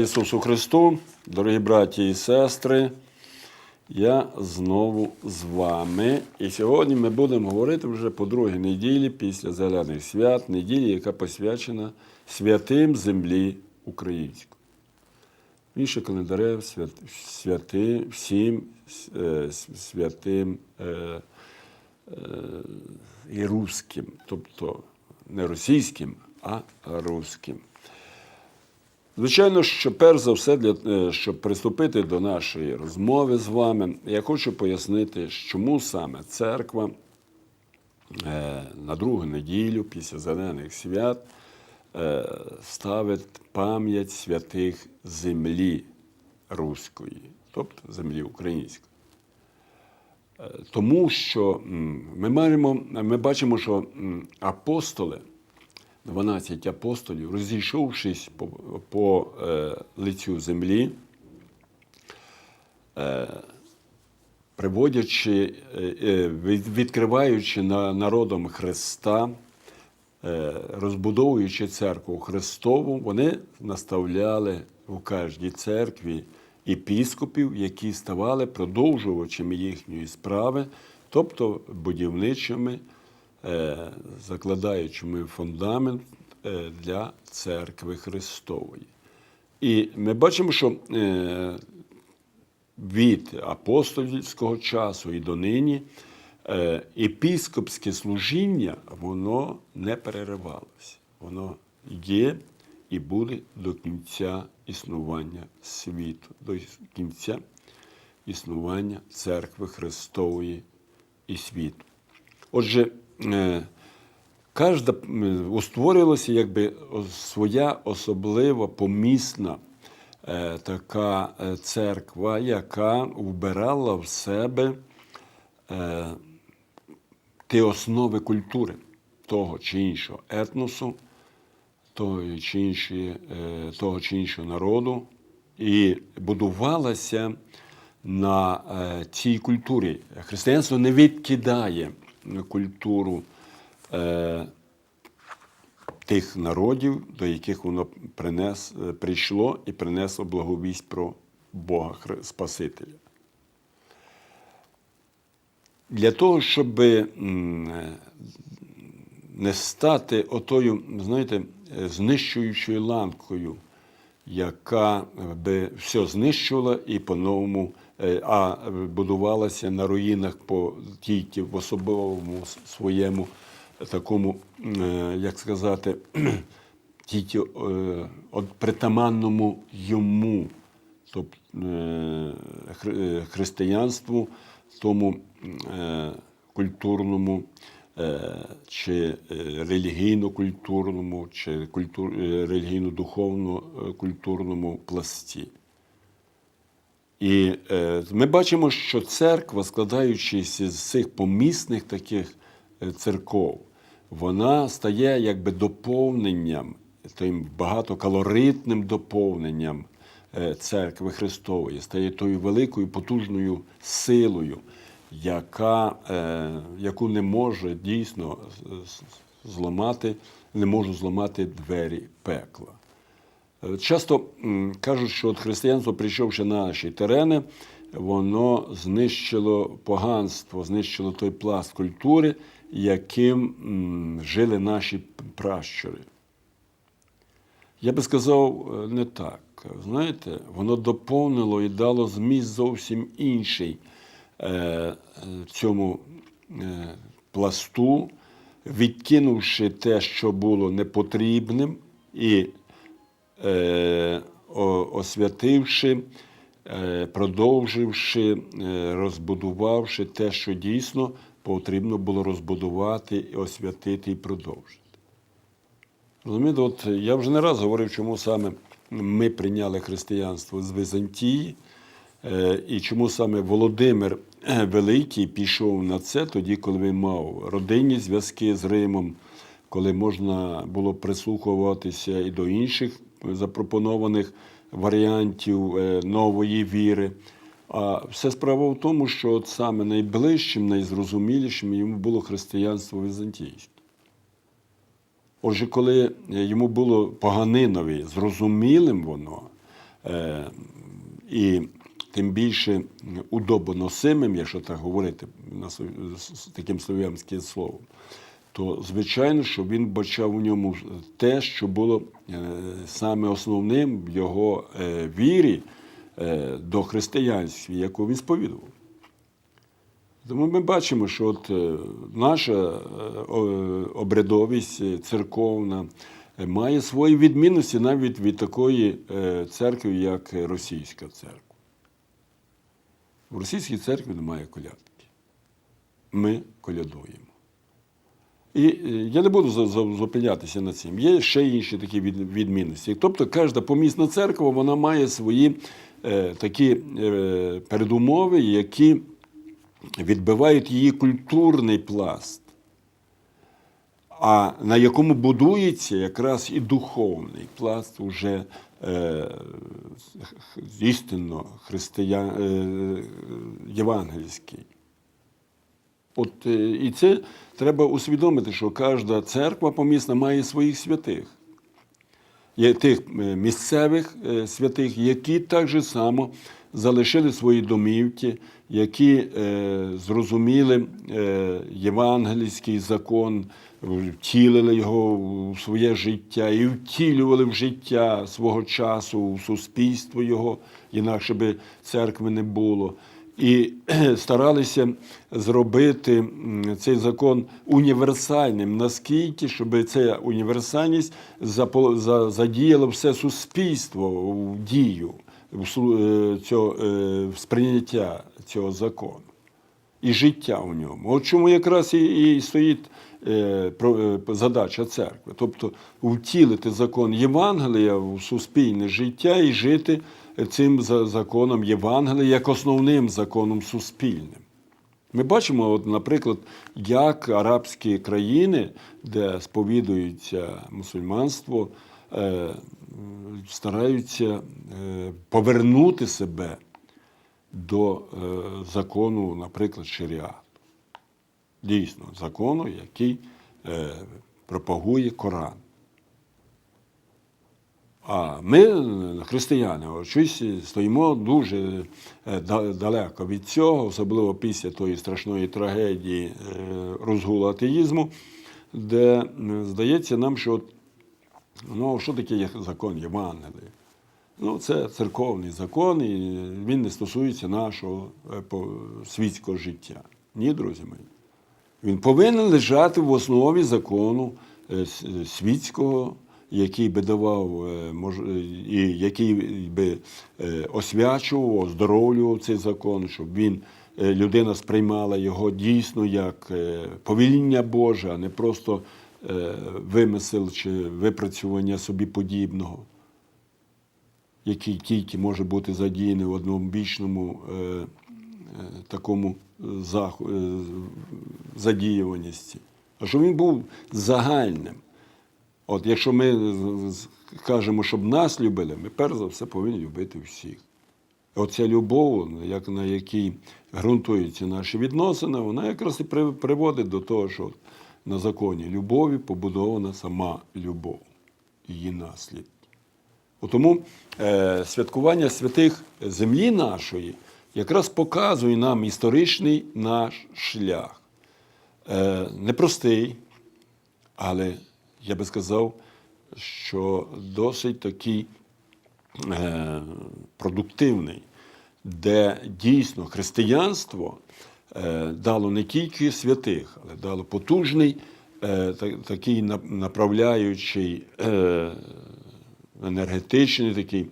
Ісусу Христу, дорогі браті і сестри. Я знову з вами. І сьогодні ми будемо говорити вже по другій неділі після Зелених свят, неділі, яка посвячена святим землі української. Більше календарів свят, святи, всім е, святим е, е, і руським, тобто не російським, а руським. Звичайно, що перш за все, для, е, щоб приступити до нашої розмови з вами, я хочу пояснити, чому саме церква е, на другу неділю після зелених свят е, ставить пам'ять святих землі руської, тобто землі української. Тому що ми, маємо, ми бачимо, що апостоли, 12 апостолів, розійшовшись по, по е, лицю землі, е, приводячи, е, е, відкриваючи на, народом Христа, е, розбудовуючи церкву Христову, вони наставляли у кожній церкві епіскопів, які ставали продовжувачами їхньої справи, тобто будівничими, е, закладаючими фундамент е, для церкви Христової. І ми бачимо, що е, від апостольського часу і донині епіскопське служіння воно не переривалося. Воно є і буде до кінця існування світу, до кінця існування церкви Христової і світу. Отже, кожна м, утворилася якби своя особлива помісна е, така е, церква, яка вбирала в себе е, ті основи культури того чи іншого етносу, того чи, інші, е, того чи іншого народу, і будувалася на е, цій культурі. Християнство не відкидає культуру е, тих народів, до яких воно принес, е, прийшло і принесло благовість про Бога Спасителя. Для того, щоб е, не стати отою, знаєте, е, знищуючою ланкою, яка би все знищувала і по-новому, е, а будувалася на руїнах по тільки в особовому своєму такому, е, як сказати, тільки е, от притаманному йому, тобто е, хри- е, християнству, тому е, культурному. е, чи е, релігійно-культурному, чи культур, е, релігійно-духовно-культурному пласті. І е, ми бачимо, що церква, складаючись з цих помісних таких е, церков, вона стає якби доповненням, тим багатокалоритним доповненням е, церкви Христової, стає тою великою потужною силою, яка, е, яку не може дійсно зламати, не може зламати двері пекла. Е, Часто кажуть, що от християнство, прийшовши на наші терени, воно знищило поганство, знищило той пласт культури, яким жили наші пращури. Я би сказав е, не так. Знаєте, воно доповнило і дало зміст зовсім інший цьому е, пласту, відкинувши те, що було непотрібним, і е, освятивши, е, продовживши, е, розбудувавши те, що дійсно потрібно було розбудувати, освятити і продовжити. Розумієте, от я вже не раз говорив, чому саме ми прийняли християнство з Византії, е, і чому саме Володимир е, Великий пішов на це тоді, коли він мав родинні зв'язки з Римом, коли можна було прислухуватися і до інших запропонованих варіантів е, нової віри. А все справа в тому, що от саме найближчим, найзрозумілішим йому було християнство візантійське. Отже, коли йому було поганинові, зрозумілим воно, е, і тим більше удобоносимим, якщо так говорити таким слов'янським словом, то звичайно, що він бачав у ньому те, що було е, саме основним в його е, вірі е, до християнства, яку він сповідував. Тому ми бачимо, що от наша обрядовість церковна має свої відмінності навіть від такої церкви, як російська церква. В російській церкві немає колядки. Ми колядуємо. І е, я не буду зупинятися на цим. Є ще інші такі відмінності. Тобто кожна помісна церква вона має свої е, такі е, передумови, які відбивають її культурний пласт, а на якому будується якраз і духовний пласт уже істинно християн, е, євангельський. От е, і це треба усвідомити, що кожна церква помісна має своїх святих. Є тих е, місцевих е, святих, які так само залишили свої домівки, які е, зрозуміли е, євангельський закон, втілили його в своє життя і втілювали в життя свого часу, в суспільство його, інакше би церкви не було. І старалися зробити цей закон універсальним, наскільки, щоб ця універсальність задіяла все суспільство в дію, в е, е, сприйняття цього закону і життя у ньому. От чому якраз і, і стоїть е, е, задача церкви, тобто втілити закон Євангелія в суспільне життя і жити цим за- законом Євангелія як основним законом суспільним. Ми бачимо, от, наприклад, як арабські країни, де сповідується мусульманство, е, стараються е, повернути себе до е, закону, наприклад, шаріату. Дійсно, закону, який е, пропагує Коран. А ми, е, християни, щось стоїмо дуже далеко від цього, особливо після тої страшної трагедії розгулу атеїзму, де здається нам, що ну, що таке закон Євангелія? Ну, це церковний закон, і він не стосується нашого е, світського життя. Ні, друзі мої. Він повинен лежати в основі закону е, е, світського, який би давав і який би освячував, оздоровлював цей закон, щоб він, людина сприймала його дійсно як повіління Боже, а не просто вимисел чи випрацювання собі подібного який тільки може бути задіяний в однобічному е, е, такому заху, е, задіюваності. А щоб він був загальним. От якщо ми кажемо, щоб нас любили, ми перш за все повинні любити всіх. Оця любов, як, на якій ґрунтуються наші відносини, вона якраз і приводить до того, що на законі любові побудована сама любов, її наслідки. Тому е, святкування святих землі нашої якраз показує нам історичний наш шлях. Е, непростий, але я би сказав, що досить такий е, продуктивний, де дійсно християнство е, дало не тільки святих, але дало потужний е, та- такий направляючий е, енергетичний, такий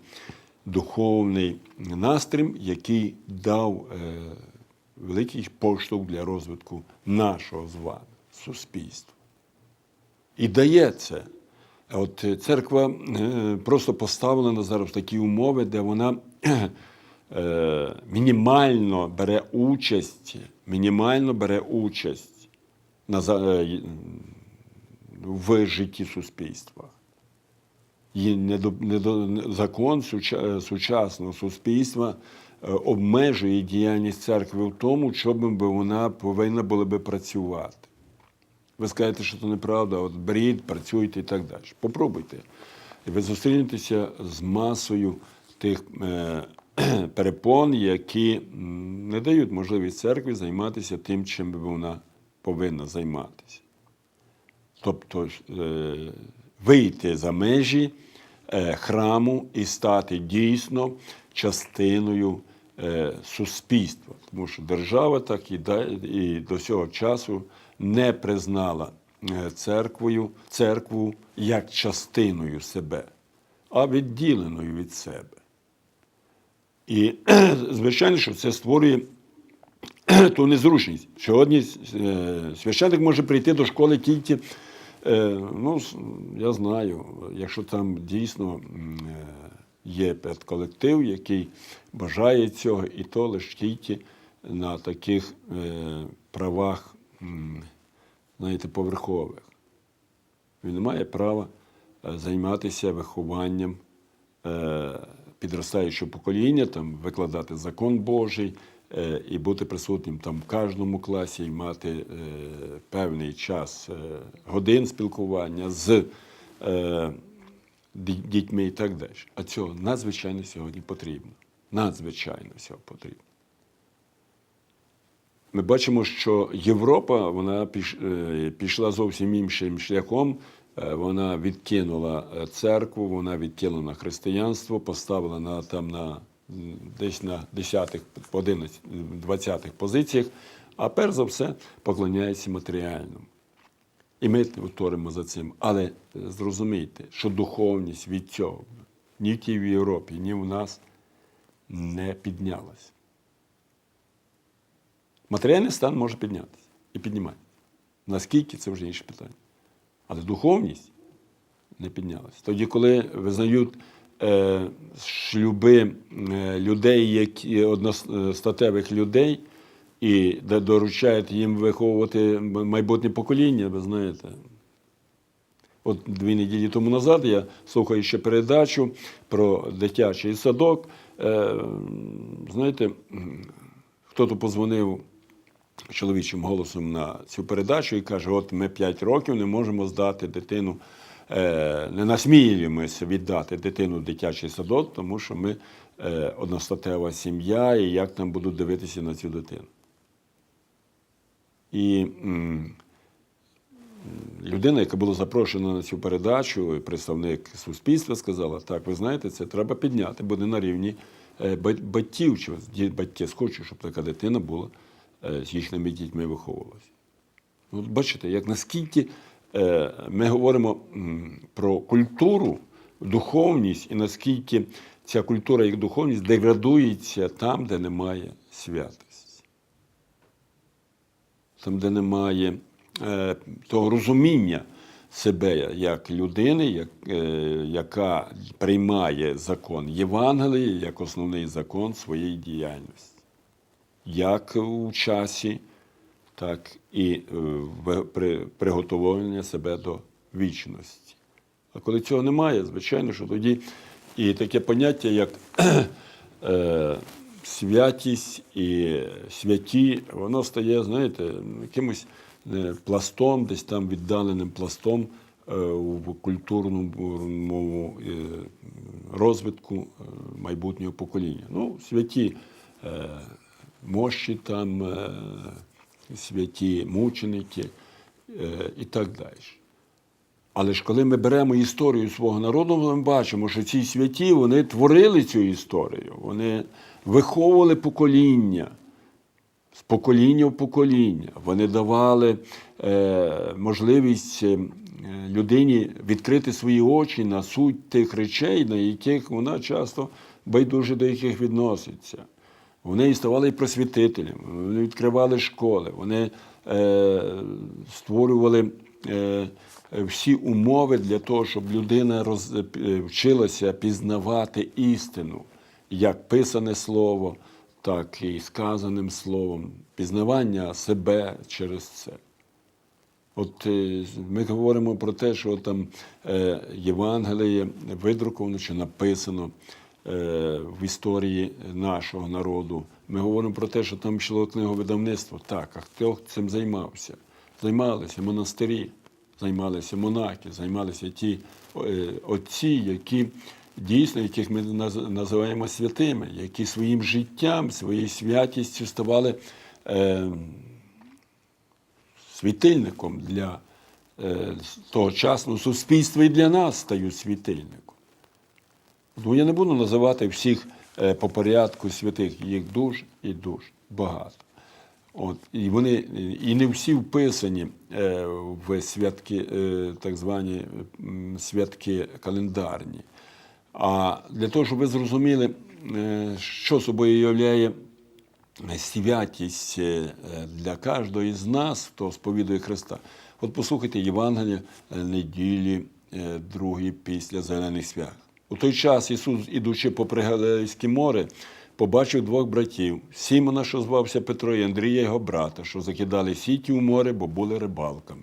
духовний настрій, який дав е, великий поштовх для розвитку нашого з вами суспільства. І дає це. От церква е, просто поставлена зараз в такі умови, де вона е, мінімально бере участь, мінімально бере участь в житті суспільства. І закон сучасного суспільства е, обмежує діяльність церкви в тому, чому би вона повинна була би працювати. Ви скажете, що це неправда, от беріть, працюйте і так далі. Попробуйте. Ви зустрінетеся з масою тих е, перепон, які не дають можливість церкві займатися тим, чим би вона повинна займатися. Тобто е, вийти за межі е, храму і стати дійсно частиною е, суспільства. Тому що держава так і, до цього часу не признала е, церквою, церкву як частиною себе, а відділеною від себе. І, звичайно, що це створює ту незручність. Сьогодні священник може прийти до школи тільки, ну, я знаю, якщо там дійсно е, є педколектив, який бажає цього, і то лише тільки на таких е, правах, знаєте, поверхових. Він не має права е, займатися вихованням е, підростаючого покоління, там, викладати закон Божий е, і бути присутнім там в кожному класі, і мати е, певний час е, годин спілкування з е, дітьми і так далі. А цього надзвичайно сьогодні потрібно. Надзвичайно цього потрібно. Ми бачимо, що Європа вона е, пішла зовсім іншим шляхом. Е, Вона відкинула е, церкву, вона відкинула християнство, поставила на там на десь на 10-х, 11, 20-х позиціях, а перш за все поклоняється матеріальному. І ми вторимо за цим. Але е, зрозумійте, що духовність від цього ні в тій в Європі, ні в нас не піднялась. Матеріальний стан може піднятися і піднімати. Наскільки це вже інше питання. Але духовність не піднялася. Тоді, коли визнають шлюби е, людей, які одностатевих людей, і доручають їм виховувати майбутнє покоління, ви знаєте. От дві неділі тому назад я слухаю ще передачу про дитячий садок. Е, знаєте, хто-то позвонив чоловічим голосом на цю передачу і каже: от ми 5 років не можемо здати дитину, е, не насмілюємося віддати дитину в дитячий садок, тому що ми е, одностатева сім'я, і як там будуть дивитися на цю дитину. І людина, яка була запрошена на цю передачу, представник суспільства, сказала: так, ви знаєте, це треба підняти, буде на рівні е, батьків, чи батьки схочуть, щоб така дитина була е, з їхніми дітьми виховувалася. Ну, от бачите, як наскільки е, ми говоримо про культуру, духовність, і наскільки ця культура як духовність деградується там, де немає святості. Там, де немає е, того розуміння себе як людини, як, е, яка приймає закон Євангелії як основний закон своєї діяльності, як у часі, так і е, при, приготовлення себе до вічності. А коли цього немає, звичайно, що тоді і таке поняття, як е, святість і святі, воно стає, знаєте, якимось е, пластом, десь там віддаленим пластом в культурному розвитку майбутнього покоління. Ну, святі мощі там, святі мученики е, і так далі. Але ж коли ми беремо історію свого народу, ми бачимо, що ці святі вони творили цю історію, вони виховували покоління з покоління в покоління. Вони давали е, можливість е, людині відкрити свої очі на суть тих речей, на яких вона часто байдуже до яких відноситься. Вони ставали просвітителями, вони відкривали школи, вони е, створювали е, всі умови для того, щоб людина роз, е, вчилася пізнавати істину, як писане слово, так і сказаним словом, пізнавання себе через це. От е, ми говоримо про те, що там е, Євангеліє видруковано чи написано е, в історії нашого народу. Ми говоримо про те, що там йшло книговидавництво. Так, а хто цим займався? Займалися монастирі, займалися монахи, займалися ті е, отці, які дійсно, яких ми називаємо святими, які своїм життям, своєю святістю ставали е, світильником для е, тогочасного суспільства і для нас стають світильником. Тому я не буду називати всіх е, по порядку святих, їх дуже і дуже багато. От, і вони і не всі вписані е, в святки, е, так звані святки календарні. А для того, щоб ви зрозуміли, що собою являє святість для кожного із нас, хто сповідує Христа. От послухайте Євангелія неділі, другої після зелених свят. У той час Ісус, ідучи попри Галилейське море, побачив двох братів Сімона, що звався Петро, і Андрія, його брата, що закидали сіті у море, бо були рибалками.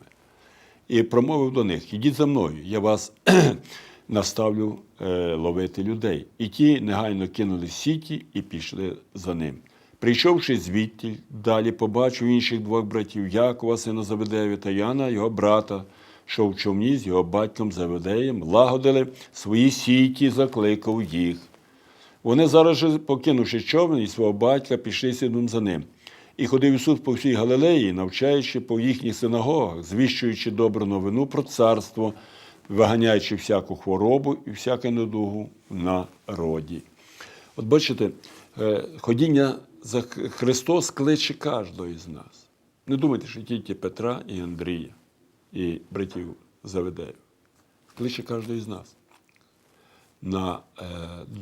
І промовив до них: Ідіть за мною, я вас наставлю е, ловити людей. І ті негайно кинули сіті і пішли за ним. Прийшовши звідти, далі побачив інших двох братів Якова, сина Заведея та Яна, його брата, що в човні з його батьком Заведеєм, лагодили свої сіті, закликав їх. Вони зараз же, покинувши човен і свого батька, пішли слідом за ним. І ходив Ісус по всій Галилеї, навчаючи по їхніх синагогах, звіщуючи добру новину про царство, виганяючи всяку хворобу і всяку недугу в народі. От бачите, е, ходіння за Христос кличе кожного із нас. Не думайте, що тільки Петра і Андрія, і братів Заведею. Кличе кожного із нас на, е,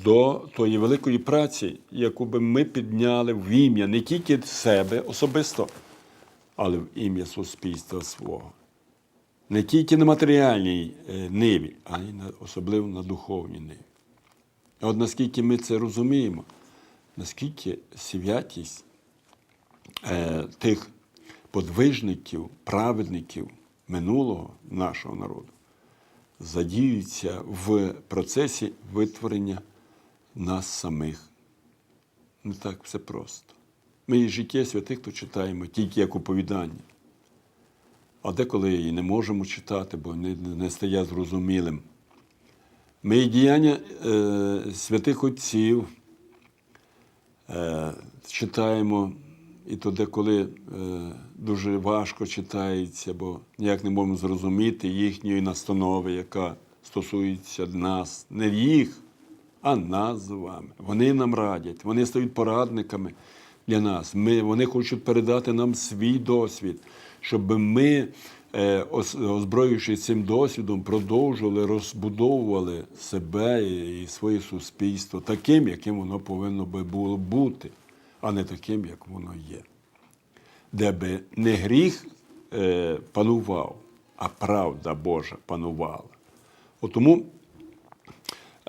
до тої великої праці, яку би ми підняли в ім'я не тільки себе особисто, але в ім'я суспільства свого. Не тільки на матеріальній е, ниві, а й на, особливо на духовній ниві. І от наскільки ми це розуміємо, наскільки святість е, тих подвижників, праведників минулого нашого народу задіються в процесі витворення нас самих. Не так все просто. Ми і життя святих то читаємо тільки як оповідання. А деколи і не можемо читати, бо не, не стає зрозумілим. Ми і діяння е, святих отців е, читаємо, і то деколи е, дуже важко читається, бо ніяк не можемо зрозуміти їхньої настанови, яка стосується нас, не їх, а нас з вами. Вони нам радять, вони стають порадниками для нас. Ми, вони хочуть передати нам свій досвід, щоб ми, е, озброївшись цим досвідом, продовжували, розбудовували себе і своє суспільство таким, яким воно повинно би було бути, а не таким, як воно є. Де би не гріх е, панував, а правда Божа панувала. От тому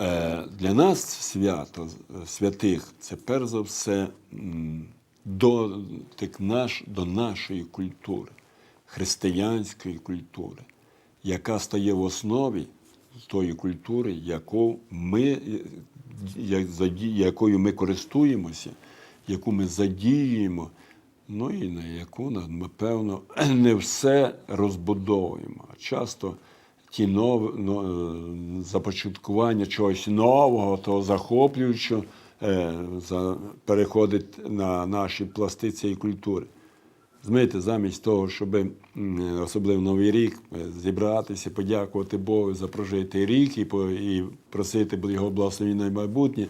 Е, Для нас свято святих це перш за все дотик наш до нашої культури, християнської культури, яка стає в основі тої культури, яку ми, якою ми користуємося, яку ми задіюємо, ну і на яку, напевно, не все розбудовуємо. Часто ті нові, но, е, започаткування чогось нового, того захоплюючого, е, за, переходить на наші пласти цієї культури. Знаєте, замість того, щоб особливо Новий рік е, зібратися, подякувати Богу за прожитий рік і, по- і просити його благословення на майбутнє.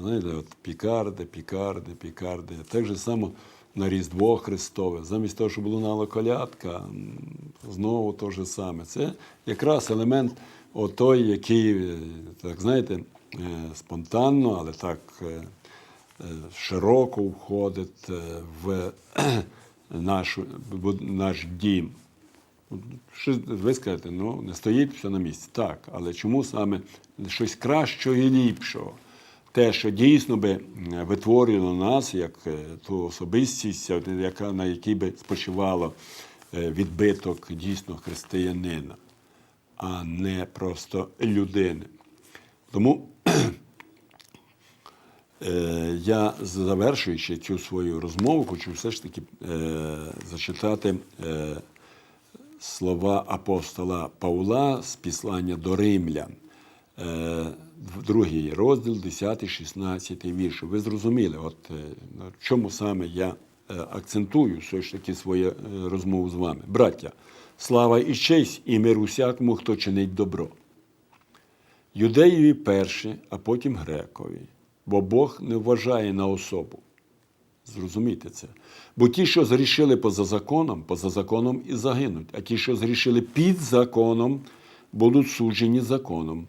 Знаєте, от пікарди, пікарди, пікарди. Так же само на Різдво Христове. Замість того, щоб лунала колядка, знову те ж саме. Це якраз елемент отой, який, е, так знаєте, е, спонтанно, але так е, широко входить в наш, в наш дім. Ви скажете, ну не стоїть все на місці. Так, але чому саме щось кращого і ліпшого? Те, що дійсно би м, витворювало нас як е, ту особистість, яка, на якій би спочивало е, відбиток дійсно християнина, а не просто людини. Тому Е, Я, завершуючи цю свою розмову, хочу все ж таки е, зачитати е, слова апостола Павла з післання до римлян. Е, другий розділ, 10, 16 вірш. Ви зрозуміли, от е, на чому саме я е, акцентую все ж таки свою розмову з вами. Браття, слава і честь і мир усякому, хто чинить добро. Юдеєві перше, а потім грекові. Бо Бог не вважає на особу. Зрозумійте це. Бо ті, що зрішили поза законом, поза законом і загинуть, а ті, що зрішили під законом, будуть суджені законом.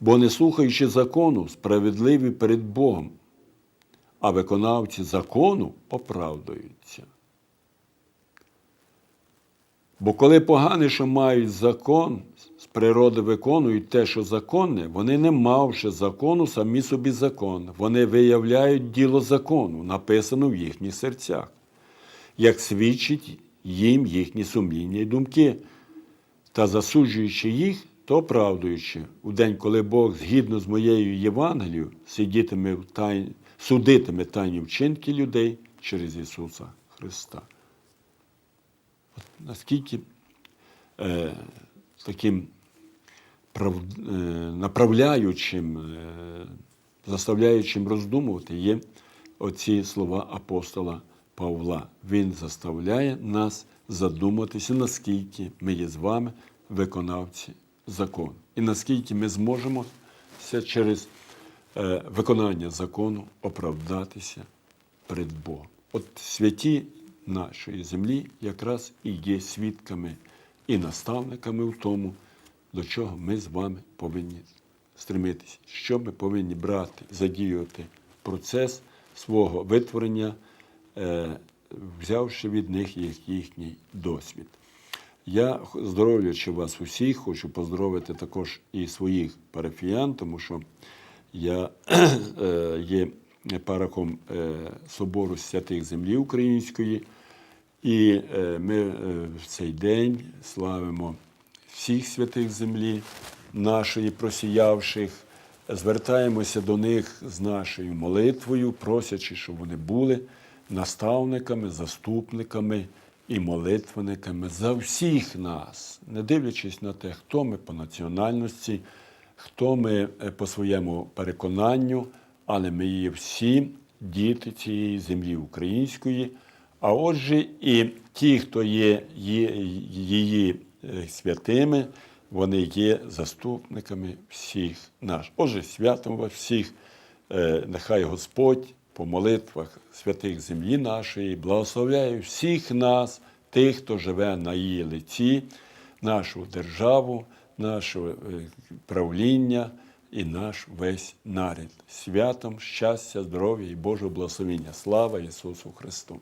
Бо не слухаючи закону, справедливі перед Богом, а виконавці закону оправдуються. Бо коли погані, що мають закон, з природи виконують те, що законне, вони, не мавши закону, самі собі закон. Вони виявляють діло закону, написано в їхніх серцях, як свідчить їм їхні сумління й думки, та засуджуючи їх, то оправдуючи, у день, коли Бог, згідно з моєю Євангелією, сидітиме в тай... судитиме тайні вчинки людей через Ісуса Христа наскільки е, таким прав, е, направляючим, е, заставляючим роздумувати є оці слова апостола Павла. Він заставляє нас задуматися, наскільки ми є з вами виконавці закону. І наскільки ми зможемо через е, виконання закону оправдатися перед Богом. От святі нашої землі якраз і є свідками і наставниками в тому, до чого ми з вами повинні стремитися, що ми повинні брати, задіювати процес свого витворення, е, взявши від них їх- їхній досвід. Я, здоров'ячи вас усіх, хочу поздоровити також і своїх парафіян, тому що я е, є парахом е, Собору Святих Землі Української, і е, ми в цей день славимо всіх святих землі, нашої просіявших, звертаємося до них з нашою молитвою, просячи, щоб вони були наставниками, заступниками і молитвенниками за всіх нас, не дивлячись на те, хто ми по національності, хто ми е, по своєму переконанню, але ми є всі діти цієї землі української. А отже, і ті, хто є її е, святими, вони є заступниками всіх наш. Отже, святом вас всіх, Е, нехай Господь по молитвах святих землі нашої благословляю всіх нас, тих, хто живе на її лиці, нашу державу, наше е, правління і наш весь нарід. Святом, щастя, здоров'я і Божого благословення. Слава Ісусу Христу!